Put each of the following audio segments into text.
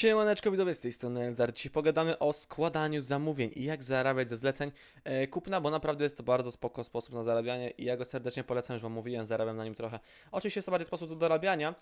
Siemaneczko widzowie, z tej strony Elzar. Dzisiaj pogadamy o składaniu zamówień i jak zarabiać ze zleceń e, kupna, bo naprawdę jest to bardzo spoko sposób na zarabianie i ja go serdecznie polecam, już wam mówiłem, zarabiam na nim trochę. Oczywiście jest to bardziej sposób do dorabiania,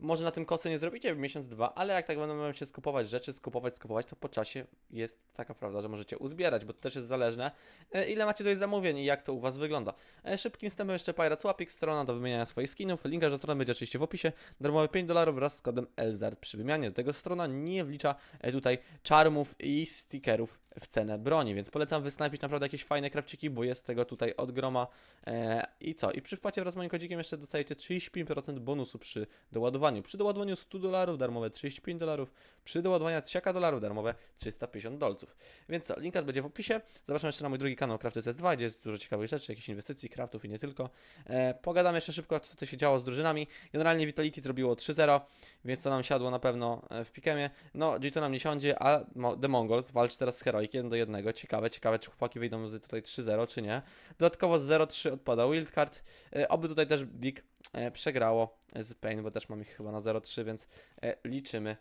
może na tym kosy nie zrobicie miesiąc, dwa, ale jak tak będą się skupować rzeczy, skupować, skupować, to po czasie jest taka prawda, że możecie uzbierać, bo to też jest zależne, e, ile macie tutaj zamówień i jak to u was wygląda. E, szybkim wstępem jeszcze Pirate Swapik, strona do wymieniania swoich skinów, link do strony będzie oczywiście w opisie, darmowe 5 dolarów wraz z kodem ELZARD przy wymianie. Do tego strona nie wlicza e, tutaj czarmów i stickerów w cenę broni, więc polecam wysnapić naprawdę jakieś fajne krawciki, bo jest tego tutaj od groma. E, I co? I przy wpłacie wraz z moim kodzikiem jeszcze dostajecie 35% bonusu przy doładowaniu. Przy doładowaniu 100 dolarów darmowe 35 dolarów, przy doładowaniu 1000 dolarów darmowe 350 dolców. Więc co? Linka będzie w opisie. Zapraszam jeszcze na mój drugi kanał Crafty CS2, gdzie jest dużo ciekawych rzeczy, jakichś inwestycji, craftów i nie tylko. E, pogadamy jeszcze szybko, co to się działo z drużynami. Generalnie Vitality zrobiło 3-0, więc to nam siadło na pewno e, w pikemie. No, G to nam nie siądzie, a The Mongols walczy teraz z Heroic 1 do 1. Ciekawe, ciekawe, czy chłopaki wyjdą z tutaj 3-0, czy nie. Dodatkowo z 0-3 odpada Wildcard. E, oby tutaj też Big e, przegrało z Pain, bo też mam ich chyba na 0-3, więc e, liczymy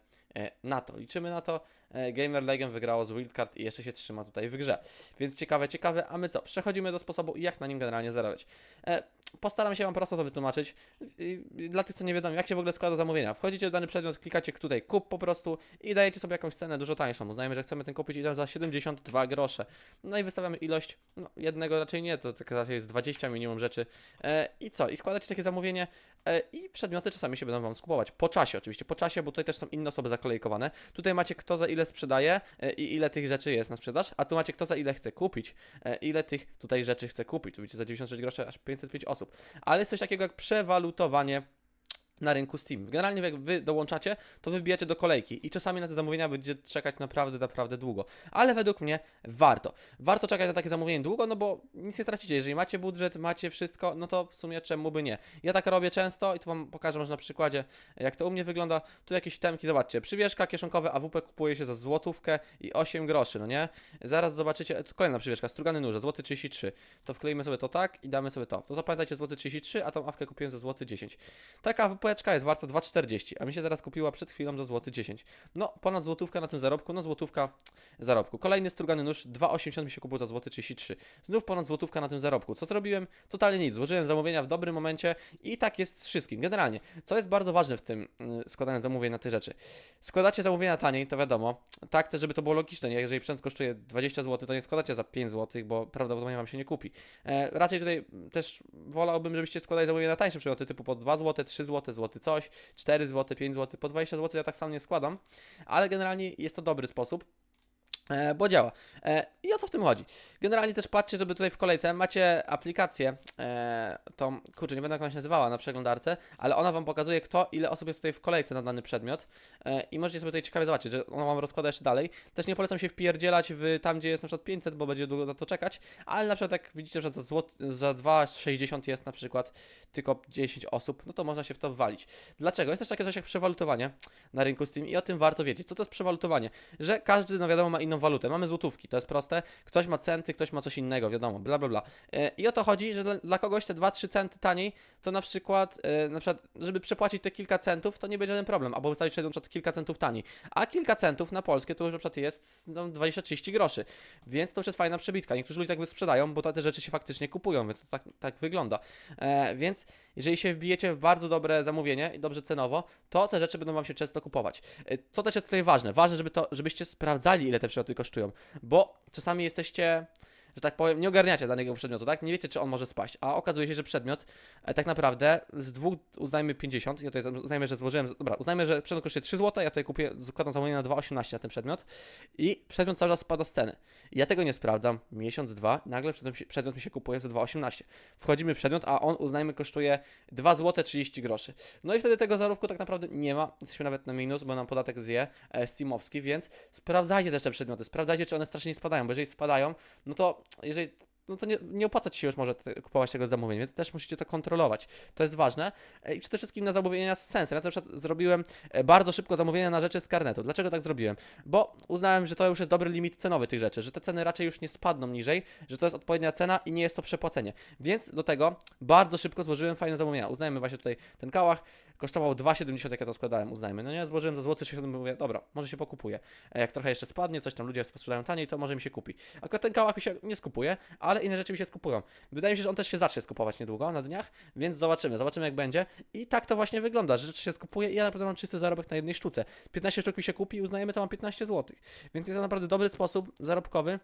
na to. Liczymy na to. Gamer Legend wygrało z Wildcard i jeszcze się trzyma tutaj w grze. Więc ciekawe, ciekawe. A my co? Przechodzimy do sposobu, jak na nim generalnie zarabiać. Postaram się Wam prosto to wytłumaczyć. Dla tych, co nie wiedzą, jak się w ogóle składa zamówienia. Wchodzicie w dany przedmiot, klikacie tutaj kup po prostu i dajecie sobie jakąś cenę dużo tańszą. Uznajemy, że chcemy ten kupić i za 72 grosze. No i wystawiamy ilość, no jednego raczej nie, to tak raczej jest 20 minimum rzeczy. E, I co? I składacie takie zamówienie e, i przedmioty czasami się będą Wam skupować. Po czasie oczywiście, po czasie, bo tutaj też są inne osoby zakolejkowane. Tutaj macie kto za ile sprzedaje e, i ile tych rzeczy jest na sprzedaż, a tu macie kto za ile chce kupić, e, ile tych tutaj rzeczy chce kupić. Tu widzicie za 96 groszy aż 505 osób. Ale jest coś takiego jak przewalutowanie na rynku Steam. Generalnie jak wy dołączacie, to wy wbijacie do kolejki i czasami na te zamówienia będziecie czekać naprawdę, naprawdę długo. Ale według mnie warto. Warto czekać na takie zamówienie długo, no bo nic nie tracicie. Jeżeli macie budżet, macie wszystko, no to w sumie czemu by nie. Ja tak robię często i tu wam pokażę może na przykładzie, jak to u mnie wygląda. Tu jakieś temki, zobaczcie. Przywieszka kieszonkowe AWP kupuje się za złotówkę i 8 groszy, no nie? Zaraz zobaczycie, tu kolejna przywieszka, strugany nóże, złoty 33. To wkleimy sobie to tak i damy sobie to. To zapamiętajcie, złoty 33, a tą awkę kupiłem za złoty 10. Taka wypłeczka jest warta 2,40, a mi się teraz kupiła przed chwilą za złoty 10. No, ponad złotówka na tym zarobku, no złotówka zarobku. Kolejny strugany nóż, 2,80 mi się kupił za złoty 33. Znów ponad złotówka na tym zarobku. Co zrobiłem? Totalnie nic. Złożyłem zamówienia w dobrym momencie i tak jest z wszystkim. Generalnie, co jest bardzo ważne w tym y, składaniu zamówień na te rzeczy. Składacie zamówienia taniej, to wiadomo. Tak też, żeby to było logiczne. Nie? Jeżeli sprzęt kosztuje 20 zł, to nie składacie za 5 zł, bo prawdopodobnie Wam się nie kupi. E, raczej tutaj też wolałbym, żebyście składali zamówienia na tańsze przedmioty, typu po 2 zł, 3 zł, złoty coś, 4 zł, 5 zł, po 20 zł ja tak sam nie składam, ale generalnie jest to dobry sposób. E, bo działa. E, I o co w tym chodzi? Generalnie też patrzcie, żeby tutaj w kolejce macie aplikację, e, tą, kurczę, nie będę jak ona się nazywała na przeglądarce, ale ona Wam pokazuje, kto, ile osób jest tutaj w kolejce na dany przedmiot i możecie sobie tutaj ciekawie zobaczyć, że ona Wam rozkłada jeszcze dalej. Też nie polecam się wpierdzielać w tam, gdzie jest na przykład 500, bo będzie długo na to czekać, ale na przykład jak widzicie, że za, złot, za 2,60 jest na przykład tylko 10 osób, no to można się w to wwalić. Dlaczego? Jest też takie coś jak przewalutowanie na rynku Steam i o tym warto wiedzieć. Co to jest przewalutowanie? Że każdy, no wiadomo, ma inną walutę. Mamy złotówki, to jest proste. Ktoś ma centy, ktoś ma coś innego, wiadomo, bla bla bla. E, I o to chodzi, że dla, kogoś te 2-3 centy taniej, to na przykład, e, na przykład, żeby przepłacić te kilka centów, to nie będzie żaden problem, albo wystawić na przykład kilka centów taniej. A kilka centów na polskie to już na przykład jest no, 20-30 groszy. Więc to już jest fajna przebitka. Niektórzy ludzie tak wysprzedają, bo te rzeczy się faktycznie kupują, więc to tak, tak wygląda. E, więc jeżeli się wbijecie w bardzo dobre zamówienie i dobrze cenowo, to te rzeczy będą Wam się często kupować. Co też jest tutaj ważne? Ważne, żeby to, żebyście sprawdzali, ile te przedmioty kosztują, bo czasami jesteście że tak powiem, nie ogarniacie danego przedmiotu, tak? Nie wiecie, czy on może spaść, a okazuje się, że przedmiot e, tak naprawdę z dwóch uznajmy 50, ja tutaj uznajmy, że złożyłem, dobra, uznajmy, że przedmiot kosztuje 3 zł, ja tutaj kupię, zakładam zamówienie na 2,18 na ten przedmiot i przedmiot cały czas spada z ceny. Ja tego nie sprawdzam, miesiąc, dwa, nagle przedmiot, przedmiot mi się kupuje za 2,18. Wchodzimy w przedmiot, a on uznajmy kosztuje 2 zł 30 groszy. No i wtedy tego zarobku tak naprawdę nie ma, jesteśmy nawet na minus, bo nam podatek zje e, Steamowski, więc sprawdzajcie też te przedmioty, sprawdzajcie, czy one strasznie nie spadają, bo jeżeli spadają, no to jeżeli no to nie, nie opłaca Ci się już może te, kupować tego zamówienia, więc też musicie to kontrolować. To jest ważne. E, I przede wszystkim na zamówienia z sensem. Ja na przykład zrobiłem e, bardzo szybko zamówienia na rzeczy z karnetu. Dlaczego tak zrobiłem? Bo uznałem, że to już jest dobry limit cenowy tych rzeczy, że te ceny raczej już nie spadną niżej, że to jest odpowiednia cena i nie jest to przepłacenie. Więc do tego bardzo szybko złożyłem fajne zamówienia. Uznajmy właśnie tutaj ten kałach. Kosztował 2,70 jak ja to składałem, uznajmy. No nie, złożyłem za złoty 60, mówię, dobra, może się pokupuje. E, Jak trochę jeszcze spadnie, coś tam ludzie sprzedają taniej, to może mi się kupi. Akurat ten kałach mi się nie skupuje, ale inne rzeczy mi się skupują. Wydaje mi się, że on też się zacznie skupować niedługo, na dniach, więc zobaczymy, zobaczymy jak będzie. I tak to właśnie wygląda, że rzeczy się skupuje i ja naprawdę mam czysty zarobek na jednej sztuce. 15 sztuk mi się kupi i uznajemy, to mam 15 zł. Więc jest to naprawdę dobry sposób zarobkowy.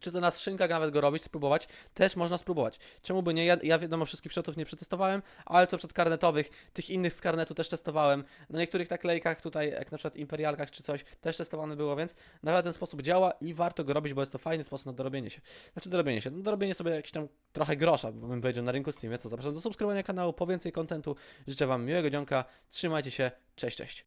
Czy to na szynkach nawet go robić, spróbować, też można spróbować. Czemu by nie? Ja, ja wiadomo, wszystkich przetów nie przetestowałem, ale to przed karnetowych, tych innych z karnetu też testowałem. Na niektórych naklejkach tutaj, jak na przykład imperialkach czy coś, też testowane było, więc naprawdę ten sposób działa i warto go robić, bo jest to fajny sposób na dorobienie się. Znaczy dorobienie się, no dorobienie sobie jakiś tam trochę grosza, bym powiedział na rynku Steamie, co zapraszam do subskrybowania kanału, po więcej kontentu. Życzę Wam miłego dzionka, trzymajcie się, cześć, cześć.